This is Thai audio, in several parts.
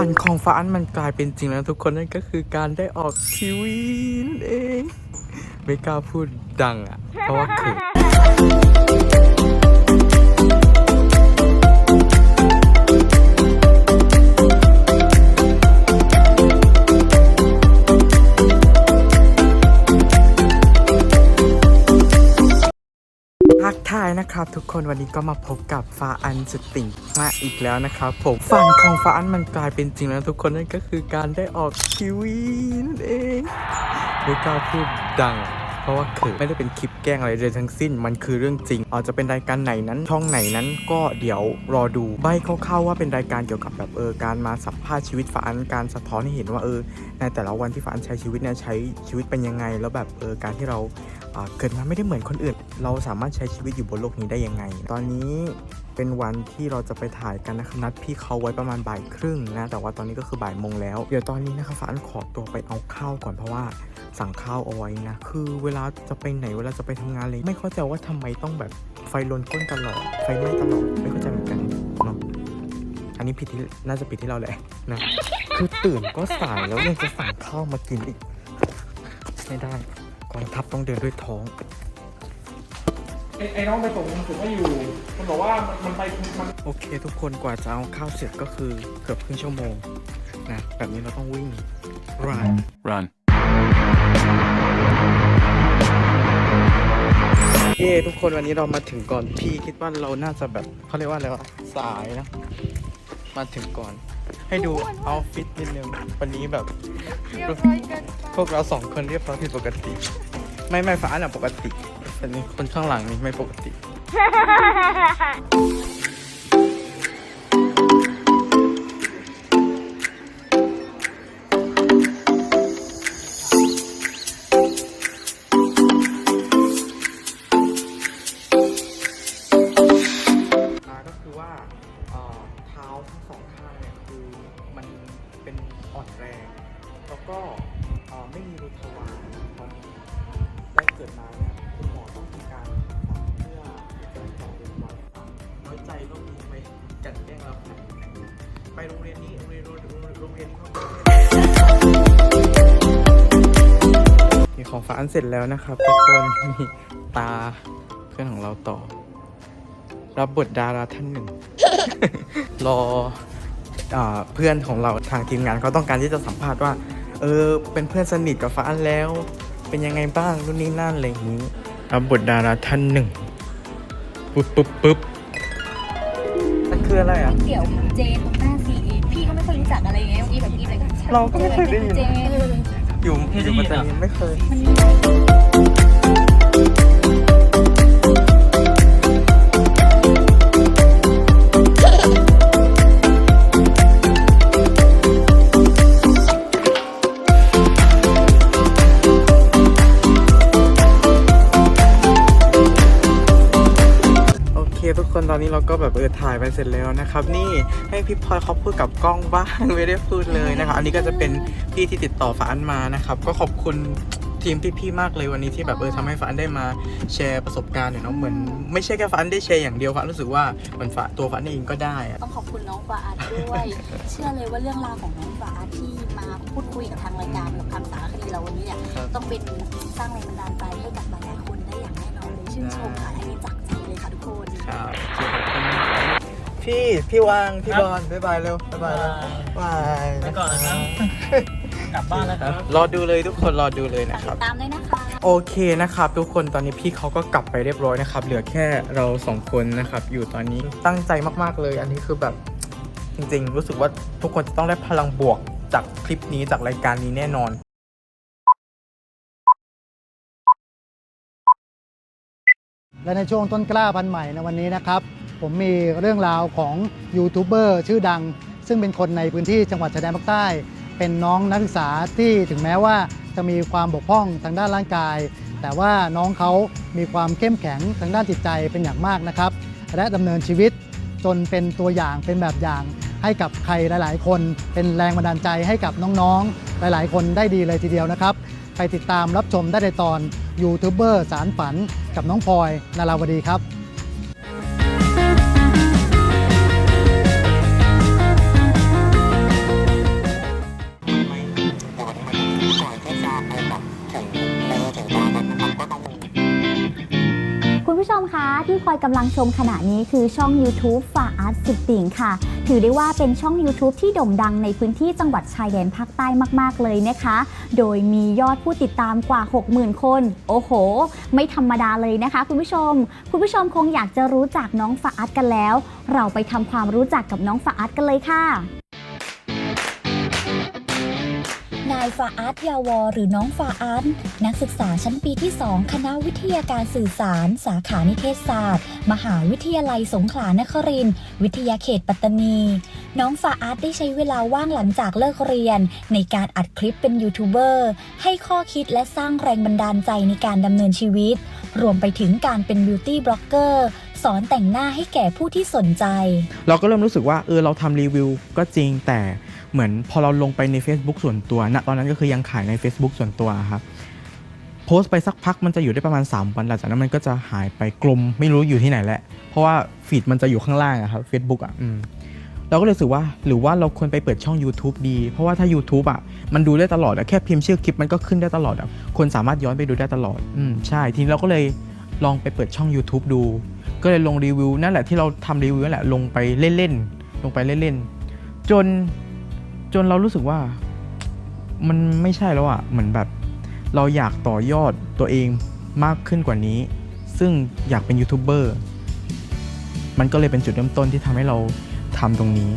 ฝันของฟ้าอันมันกลายเป็นจริงแล้วทุกคนนั่นก็คือการได้ออกทีวีนั่นเอง ไม่กล้าพูดดังอะ เพราะว่าเขิน ทักทายนะครับ ทุกคนวันนี้ก็มาพบกับฟ้าอันสติงมาอีกแล้วนะครับผมฝันของฟ้าอันมันกลายเป็นจริงแล้วทุกคนนั่นก็คือการได้ออกทีวีนั่นเองไม่กล้าพูดดัง เพราะว่าเขินไม่ได้เป็นคลิปแกล้งอะไรเลยทั้งสิ้น มันคือเรื่องจริง อาจจะเป็นรายการไหนนั้น ช่องไหนนั้นก็เดี๋ยวรอดูใบคร่าวๆว่าเป็นรายการเกี่ยวกับแบบเออการมาสัมภาษณ์ชีวิตฝานการสะท้อนให้เห็นว่าเออในแต่ละวันที่ฝานใช้ชีวิตเนี่ยใช้ชีวิตเป็นยังไง แล้วแบบเออการที่เราเกิดมาไม่ได้เหมือนคนอื่น เราสามารถใช้ชีวิตอยู่บนโลกนี้ได้ยังไง ตอนนี้เป็นวันที่เราจะไปถ่ายกันนะครับนัดพี่เขาไว้ประมาณบ่ายครึ่งนะ แต่ว่าตอนนี้ก็คือบ่ายโมงแล้ว เดี๋ยวตอนนี้นะครับฝานขอตัวไปเอาข้าวก่อนเพราะว่า สั่งข้าวเอาไว้นะ คือเวลาจะไปไหนเวลาจะไปทำงานเลยไม่เข้าใจว่าทำไมต้องแบบไฟลนก้นตลอด ไฟไหม้ตลอด ไม่เข้าใจเหมือนกันเนาะอันนี้ผิดที่น่าจะผิดที่เราแหละนะ คือตื่นก็สายแล้วยังจะสั่งข้าวมากินอีก ไม่ได้กองทัพต้องเดินด้วยท้องไอ้ไอ้น้องไปส่งผมไม่อยู่ มันบอกว่ามันมันไปมันโอเค ทุกคนกว่าจะเอาข้าวเสร็จก็คือเกือบครึ่งชั่วโมงนะแบบนี้เราต้องวิ่ง run Run. เย้ทุกคนวันนี้เรามาถึงก่อนพี่คิดว่าเราน่าจะแบบเขาเรียกว่าอะไรวะสายนะ มาถึงก่อน ให้ดูเอาฟิตนิดนึงวันนี้แบบ เรียบร้อยเกินพวกเราสองคนเรียบร้อยผิดปกติ ไม่ไม่ฟ้าน่ะปกติแต่นี่คนข้างหลังนี่ไม่ปกติ อ่อนแรง แล้วก็ไม่มีรูทวารตอนได้เกิดมาเนี่ยคุณหมอต้องทำการตัดเพื่อกิดต่อเป็นวันน้อยใจโรคนี้ไมกลันแกล้งเราขนาดนี้ไปโรงเรียนนี้โรงเรียนโรงเรียนโรงเรียนนี้เขามีของฝาอันเสร็จแล้วนะครับทุกคนมีตาเพื่อนของเราต่อ รับบทดาราท่านหนึ่ง รอ เพื่อนของเราทางทีมงานเขาต้องการที่จะสัมภาษณ์ว่า เออ เป็นเพื่อนสนิทกับฟ้าอันแล้ว เป็นยังไงบ้างรุ่นนี้นั่นอะไรอย่างนี้รับบทดาราท่านหนึ่งปุ๊บปุ๊บปุ๊บมันคืออะไรอะ เกี่ยวกับเจตรงหน้าซีพี่ก็ไม่เคยรู้จักอะไรเงี้ยอีแบบอีแบบเราก็ไม่เคยได้ยิน เจอยู่อยู่ปัตตานีไม่เคย มัน ตอนนี้เราก็แบบเออถ่ายไปเสร็จแล้วนะครับ นี่ให้พี่พลอยเขาพูดกับกล้องบ้างไม่ได้พูดเลยนะครับ อันนี้ก็จะเป็นพี่ที่ติดต่อฝาอันมานะครับ ก็ขอบคุณทีมพี่ๆมากเลยวันนี้ที่แบบเออทำให้ฝาอันได้มาแชร์ประสบการณ์เนี่ยเนาะเหมือนไม่ใช่แค่ฝาอันได้แชร์อย่างเดียวฝาอันรู้สึกว่าเหมือนฝาตัวฝาอันเองก็ได้อะต้องขอบคุณน้องฟาอาร์ตด้วย เชื่อเลยว่าเรื่องราวของน้องฟาอาร์ตที่มาพูดคุยกับทางรายการกับคำสารคดีเราวันนี้เนี่ยครับต้องเป็นสร้างแรงบันดาลใจให้กับหลายๆคนได้อย่างแน่นอนเลย ชื่นชมค่ะอันนี้จากใจเลยค่ะทุกคนครับขอบคุณมากพี่พี่วางพี่บอลบ๊ายบายเร็วบ๊ายบายเร็วบายไปก่อนนะครับกลับบ้านแล้วครับรอดูเลยทุกคนรอดูเลยนะครับตามด้วยนะคะโอเคนะครับ ทุกคนตอนนี้พี่เขาก็กลับไปเรียบร้อยนะครับ เหลือแค่เราสองคนนะครับ อยู่ตอนนี้ตั้งใจมากๆเลย อันนี้คือแบบจริงๆ รู้สึกว่าทุกคนจะต้องได้พลังบวกจากคลิปนี้จากรายการนี้แน่นอน และในช่วงต้นกล้าพันธุ์ใหม่ในวันนี้นะครับ ผมมีเรื่องราวของยูทูบเบอร์ชื่อดัง ซึ่งเป็นคนในพื้นที่จังหวัดชายแดนภาคใต้ เป็นน้องนักศึกษาที่ถึงแม้ว่าจะมีความบกพร่องทางด้านร่างกาย แต่ว่าน้องเขามีความเข้มแข็งทางด้านจิตใจเป็นอย่างมากนะครับ และดำเนินชีวิตจนเป็นตัวอย่างเป็นแบบอย่าง ให้กับใครหลาย ๆ คน เป็นแรงบันดาลใจให้กับน้อง ๆ หลาย ๆ คนได้ดีเลยทีเดียวนะครับ ไปติดตามรับชมได้ในตอนยูทูบเบอร์สารฝันกับน้องพลอยนาราวดีครับ พลอยกำลังชมขณะนี้คือช่อง YouTube ฝาอาร์ตสุดติ่งค่ะ ถือได้ว่าเป็นช่อง YouTube ที่โด่งดังในพื้นที่จังหวัดชายแดนภาคใต้มากๆเลยนะคะ โดยมียอดผู้ติดตามกว่า 60,000 คน โอ้โห ไม่ธรรมดาเลยนะคะ คุณผู้ชม คุณผู้ชมคงอยากจะรู้จักน้องฝาอาร์ตกันแล้ว เราไปทำความรู้จักกับน้องฝาอาร์ตกันเลยค่ะายฟาอาร์ตยาวอ หรือน้องฟาอาร์ตนักศึกษาชั้นปีที่ 2 คณะวิทยาการสื่อสาร สาขานิเทศศาสตร์ มหาวิทยาลัยสงขลานครินทร์วิทยาเขตปัตตานี น้องฟาอาร์ตได้ใช้เวลาว่างหลังจากเลิกเรียน ในการอัดคลิปเป็นยูทูบเบอร์ให้ข้อคิดและสร้างแรงบันดาลใจในการดำเนินชีวิต รวมไปถึงการเป็นบิวตี้บล็อกเกอร์สอนแต่งหน้าให้แก่ผู้ที่สนใจ เราก็เริ่มรู้สึกว่าเออเราทำรีวิวก็จริงแต่ เหมือนพอเราลงไปใน Facebook ส่วนตัวณตอนนั้นก็คือยังขายใน Facebook ส่วนตัวครับโพสต์ไปสักพักมันจะอยู่ได้ประมาณ 3 วันหลังจากนั้นมันก็จะหายไปกลมไม่รู้อยู่ที่ไหนแหละเพราะว่าฟีดมันจะอยู่ข้างล่างอะครับ Facebook อะอืมเราก็เลยรู้สึกว่าหรือว่าเราควรไปเปิดช่อง YouTube ดี เพราะว่าถ้า YouTube อะมันดูได้ตลอดอะแค่พิมพ์ชื่อคลิปมันก็ขึ้นได้ตลอดอะคนสามารถย้อนไปดูได้ตลอดอืมใช่ทีนี้เราก็เลยลองไปเปิดช่อง YouTube ดู ก็เลยลงรีวิวนั่นแหละที่เราทำรีวิวนั่นแหละลงไปเล่นๆลงไปเล่นๆจน จนเรารู้สึกว่ามันไม่ใช่แล้วอะ่ะเหมือนแบบ เราอยากต่อยอดตัวเองมากขึ้นกว่านี้ ซึ่งอยากเป็นยูทูบเบอร์มันก็เลยเป็นจุดเริ่มต้นที่ทำให้เราทำตรงนี้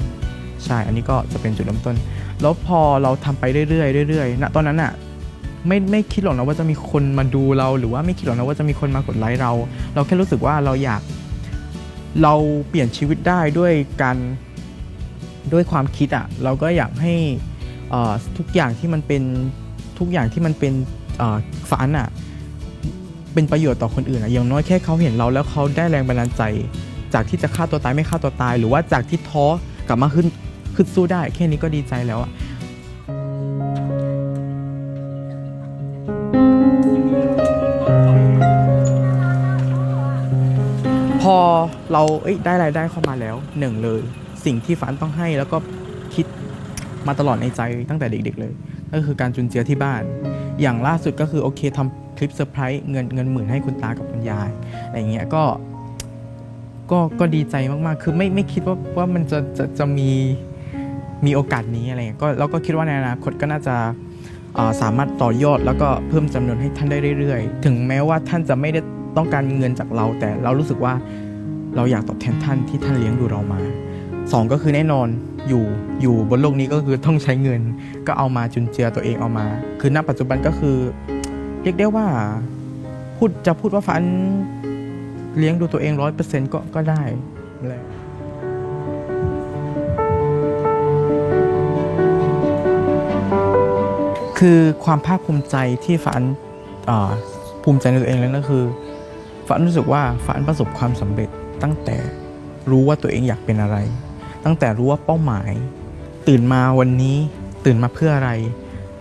ใช่ อันนี้ก็จะเป็นจุดเริ่มต้น แล้วพอเราทำไปเรื่อยๆเรื่อยๆณตอนนั้นอะ่ะไม่ไม่คิดหรอกนะว่าจะมีคนมาดูเรา หรือว่าไม่คิดหรอกนะว่าจะมีคนมากดไลค์เรา เราแค่รู้สึกว่าเราอยาก เราเปลี่ยนชีวิตได้ด้วยการ ด้วยความคิดอะ่ะเราก็อยากให้ทุกอย่างที่มันเป็นทุกอย่างที่มันเป็นเอ่อฝันอะเป็นประโยชน์ต่อคนอื่นอะอย่างน้อยแค่เขาเห็นเราแล้วเขาได้แรงบันดาลใจ จากที่จะฆ่าตัวตายไม่ฆ่าตัวตาย หรือว่าจากที่ท้อกลับมาขึ้นขึ้นสู้ได้ แค่นี้ก็ดีใจแล้วอะพอเราเได้รายได้เข้ามาแล้วหนึ่งเลย สิ่งที่ฝันต้องให้แล้วก็คิดมาตลอดในใจตั้งแต่เด็ก ๆ เลย ก็คือการจุนเจือที่บ้าน อย่างล่าสุดก็คือโอเคทำคลิปเซอร์ไพรส์เงินเงินหมื่นให้คุณตากับคุณยายอะไรเงี้ยก็ก็ก็ดีใจมากๆ คือไม่ไม่คิดว่าว่ามันจะจะจะมีมีโอกาสนี้อะไรเงี้ยก็เราก็คิดว่าในอนาคตก็น่าจะาสามารถต่อยอดแล้วก็เพิ่มจำนวนให้ท่านได้เรื่อยๆ ถึงแม้ว่าท่านจะไม่ได้ต้องการเงินจากเรา แต่เรารู้สึกว่าเราอยากตอบแทนท่านที่ท่านเลี้ยงดูเรามา สองก็คือแน่นอนอยู่อยู่บนโลกนี้ก็คือต้องใช้เงิน ก็เอามาจุนเจือตัวเองเอามา คือณปัจจุบันก็คือ เรียกได้ว่าพูดจะพูดว่าฟันเลี้ยงดูตัวเองร้อยเปอร์เซ็นต์ก็ก็ได้เลยคือความภาคภูมิใจที่ฝันภูมิใจในตัวเองแล้วก็คือฝันรู้สึกว่าฝันประสบความสำเร็จตั้งแต่รู้ว่าตัวเองอยากเป็นอะไร ตั้งแต่รู้ว่าเป้าหมาย ตื่นมาวันนี้ตื่นมาเพื่ออะไร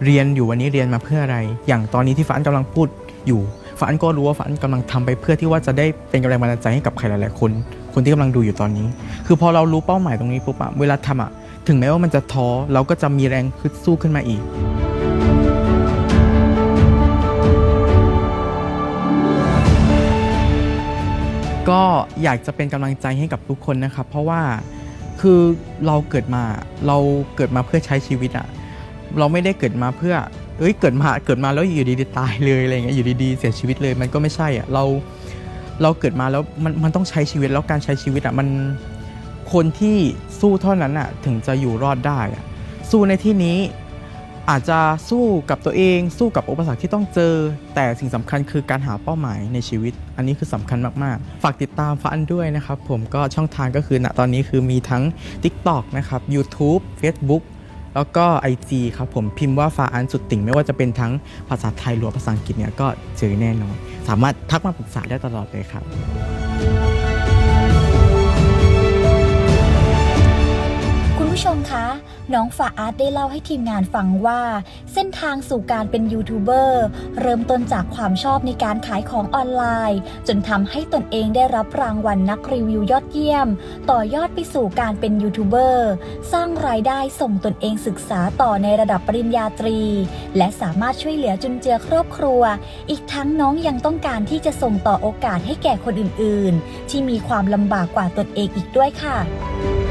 เรียนอยู่วันนี้เรียนมาเพื่ออะไร อย่างตอนนี้ที่ฝันกำลังพูดอยู่ฝันก็รู้ว่าฝันกำลังทำไปเพื่อที่ว่าจะได้เป็นกำลังบันดาลใจให้กับใครหลายๆคน คนที่กำลังดูอยู่ตอนนี้ คือพอเรารู้เป้าหมายตรงนี้ปุ๊บอะเวลาทำอะถึงแม้ว่ามันจะท้อเราก็จะมีแรงฮึดสู้ขึ้นมาอีกก็อยากจะเป็นกำลังใจให้กับทุกคนนะครับ เพราะว่า คือเราเกิดมาเราเกิดมาเพื่อใช้ชีวิตอะเราไม่ได้เกิดมาเพื่อเอ้ยเกิดมาเกิดมาแล้วอยู่ดีๆตายเลยอะไรเงี้ยอยู่ดีๆเสียชีวิตเลยมันก็ไม่ใช่อะเราเราเกิดมาแล้วมันมันต้องใช้ชีวิตแล้วการใช้ชีวิตอะมันคนที่สู้เท่านั้นอะถึงจะอยู่รอดได้อะสู้ในที่นี้ อาจจะสู้กับตัวเอง สู้กับอุปสรรคที่ต้องเจอ แต่สิ่งสำคัญคือการหาเป้าหมายในชีวิต อันนี้คือสำคัญมากๆ ฝากติดตามฟ้าอันด้วยนะครับ ผมก็ช่องทางก็คือณตอนนี้คือมีทั้ง TikTok นะครับ YouTube Facebook แล้วก็ IG ครับผมพิมพ์ว่าฟ้าอันสุดติ่ง ไม่ว่าจะเป็นทั้งภาษาไทยหรือภาษาอังกฤษเนี่ยก็เจอแน่นอน สามารถทักมาปรึกษาได้ตลอดเลยครับคุณผู้ชมคะ น้องฟาอาร์ตได้เล่าให้ทีมงานฟังว่า เส้นทางสู่การเป็นยูทูบเบอร์เริ่มต้นจากความชอบในการขายของออนไลน์ จนทำให้ตนเองได้รับรางวัลนักรีวิวยอดเยี่ยม ต่อยอดไปสู่การเป็นยูทูบเบอร์สร้างรายได้ส่งตนเองศึกษาต่อในระดับปริญญาตรี และสามารถช่วยเหลือจุนเจือครอบครัว อีกทั้งน้องยังต้องการที่จะส่งต่อโอกาสให้แก่คนอื่นๆ ที่มีความลำบากกว่าตนเองอีกด้วยค่ะ